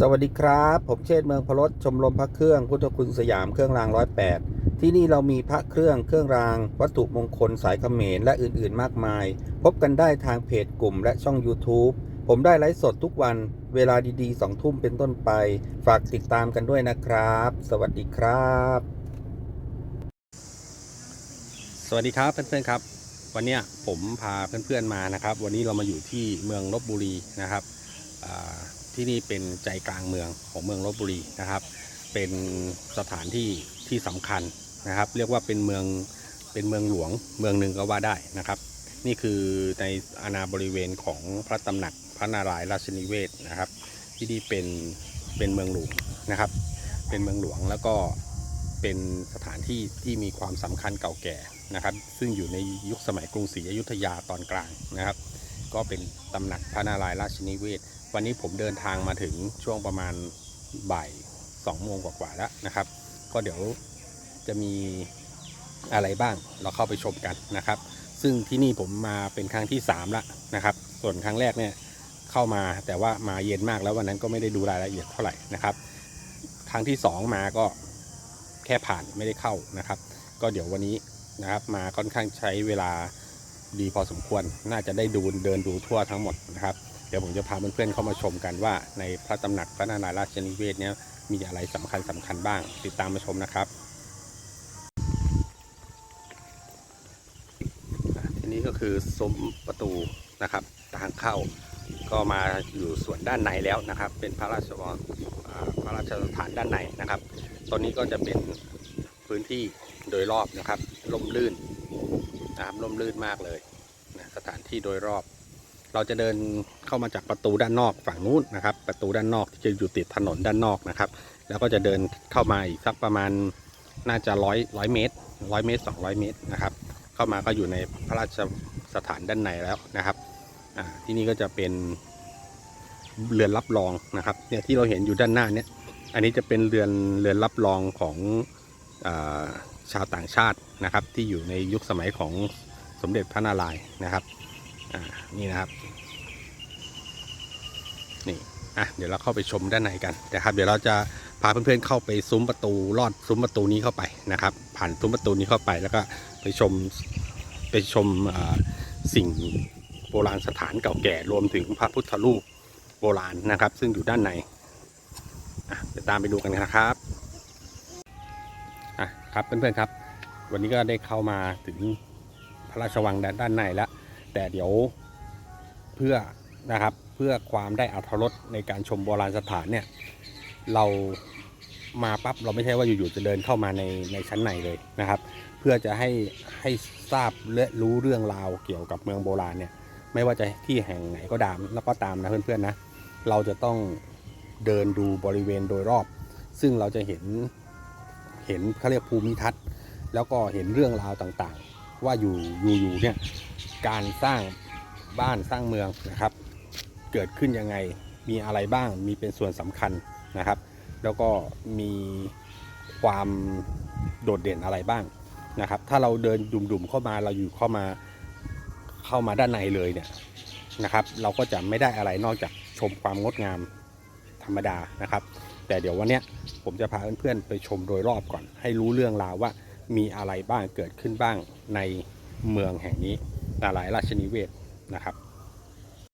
สวัสดีครับ ผมเชษฐ์เมืองพลดชมรมพระเครื่องพุทธคุณสยามเครื่องรางร้อยแปดที่นี่เรามีพระเครื่องเครื่องราง วัตถุมงคลสายเขมรและอื่นๆ มากมาย พบกันได้ทางเพจกลุ่มและช่อง YouTube ผมได้ไลฟ์สดทุกวันเวลาดีๆสองทุ่มเป็นต้นไป ฝากติดตามกันด้วยนะครับ สวัสดีครับ สวัสดีครับเพื่อนๆครับ วันนี้ผมพาเพื่อนๆมานะครับ วันนี้เรามาอยู่ที่เมืองลบบุรีนะครับ ที่นี่เป็นใจกลางเมืองของเมืองลบบุรีนะครับ เป็นสถานที่ที่สำคัญนะครับ เรียกว่าเป็นเมืองเป็นเมืองหลวงเมืองหนึ่งก็ว่าได้นะครับ นี่คือในอาณาบริเวณของพระตำหนักพระนารายณ์ราชนิเวศนะครับ ที่นี่เป็นเป็นเมืองหลวงนะครับ เป็นเมืองหลวงแล้วก็เป็นสถานที่ที่มีความสำคัญเก่าแก่นะครับ ซึ่งอยู่ในยุคสมัยกรุงศรีอยุธยาตอนกลางนะครับ ก็เป็นตำหนักพระนารายณ์ราชนิเวศ วันนี้ผมเดินทางมาถึงช่วงประมาณบ่ายสองโมงกว่าๆแล้วนะครับ ก็เดี๋ยวจะมีอะไรบ้างเราเข้าไปชมกันนะครับ ซึ่งที่นี่ผมมาเป็นครั้งที่3ละนะครับ ส่วนครั้งแรกเนี่ยเข้ามาแต่ว่ามาเย็นมากแล้ววันนั้นก็ไม่ได้ดูรายละเอียดเท่าไหร่นะครับ ครั้งที่ 2 มาก็แค่ผ่านไม่ได้เข้านะครับ ก็เดี๋ยววันนี้นะครับมาค่อนข้างใช้เวลาดีพอสมควร น่าจะได้ดูเดินดูทั่วทั้งหมดนะครับ ดี๋ยวผมจะพาเพื่อนๆเข้ามาชมกันว่า ในพระตำหนักพระนารายณ์ราชนิเวศน์เนี่ยมีอะไรสำคัญสำคัญบ้าง ติดตามมาชมนะครับทีนี้ก็คือซุ้มประตูนะครับทางเข้าก็มาอยู่ส่วนด้านในแล้วนะครับ เป็นพระราชวังพระราชสถานด้านในนะครับ ตอนนี้ก็จะเป็นพื้นที่โดยรอบนะครับร่มรื่นนะครับร่มรื่นมากเลยนะสถานที่โดยรอบ เราจะเดินเข้ามาจากประตูด้านนอกฝั่งนู้นนะครับ ประตูด้านนอกที่จะอยู่ติดถนนด้านนอกนะครับ แล้วก็จะเดินเข้ามาอีกสักประมาณน่าจะร้อยร้อยเมตรร้อยเมตรสองร้อยเมตรนะครับ เข้ามาก็อยู่ในพระราชสถานด้านในแล้วนะครับที่นี่ก็จะเป็นเรือนรับรองนะครับเนี่ยที่เราเห็นอยู่ด้านหน้าเนี่ยอันนี้จะเป็นเรือนเรือนรับรองของอชาวต่างชาตินะครับ ที่อยู่ในยุคสมัยของสมเด็จพระนารายณ์นะครับ อ่านี่นะครับนี่อะเดี๋ยวเราเข้าไปชมด้านในกันนะครับเดี๋ยวเราจะพาเพื่อนๆเข้าไปซุ้มประตูลอดซุ้มประตูนี้เข้าไปนะครับ ผ่านซุ้มประตูนี้เข้าไปแล้วก็ไปชมไปชมสิ่งโบราณสถานเก่าแก่รวมถึงพระพุทธรูปโบราณนะครับ ซึ่งอยู่ด้านในเดี๋ยวตามไปดูกันนะครับอะครับเพื่อนๆครับ วันนี้ก็ได้เข้ามาถึงพระราชวังด้านในแล้ว แต่เดี๋ยวเพื่อนะครับเพื่อความได้อัธรสในการชมโบราณสถานเนี่ยเรามาปั๊บเราไม่ใช่ว่าอยู่ๆจะเดินเข้ามาในในชั้นในเลยนะครับ เพื่อจะให้ให้ทราบและรู้เรื่องราวเกี่ยวกับเมืองโบราณเนี่ยไม่ว่าจะที่แห่งไหนก็ตามแล้วก็ตามนะเพื่อนๆนะเราจะต้องเดินดูบริเวณโดยรอบ ซึ่งเราจะเห็นเห็นเขาเรียกภูมิทัศน์ แล้วก็เห็นเรื่องราวต่างๆ ว่าอยู่อยู่อยู่เนี่ยการสร้างบ้านสร้างเมืองนะครับ เกิดขึ้นยังไงมีอะไรบ้างมีเป็นส่วนสำคัญนะครับ แล้วก็มีความโดดเด่นอะไรบ้างนะครับ ถ้าเราเดินดุ่มๆเข้ามาเราอยู่เข้ามาเข้ามาด้านในเลยเนี่ยนะครับ เราก็จะไม่ได้อะไรนอกจากชมความงดงามธรรมดานะครับ แต่เดี๋ยววันนี้ผมจะพาเพื่อนๆไปชมโดยรอบก่อน ให้รู้เรื่องราวว่า มีอะไรบ้างเกิดขึ้นบ้างในเมืองแห่งนี้นาลายราชนิเวศนะครับ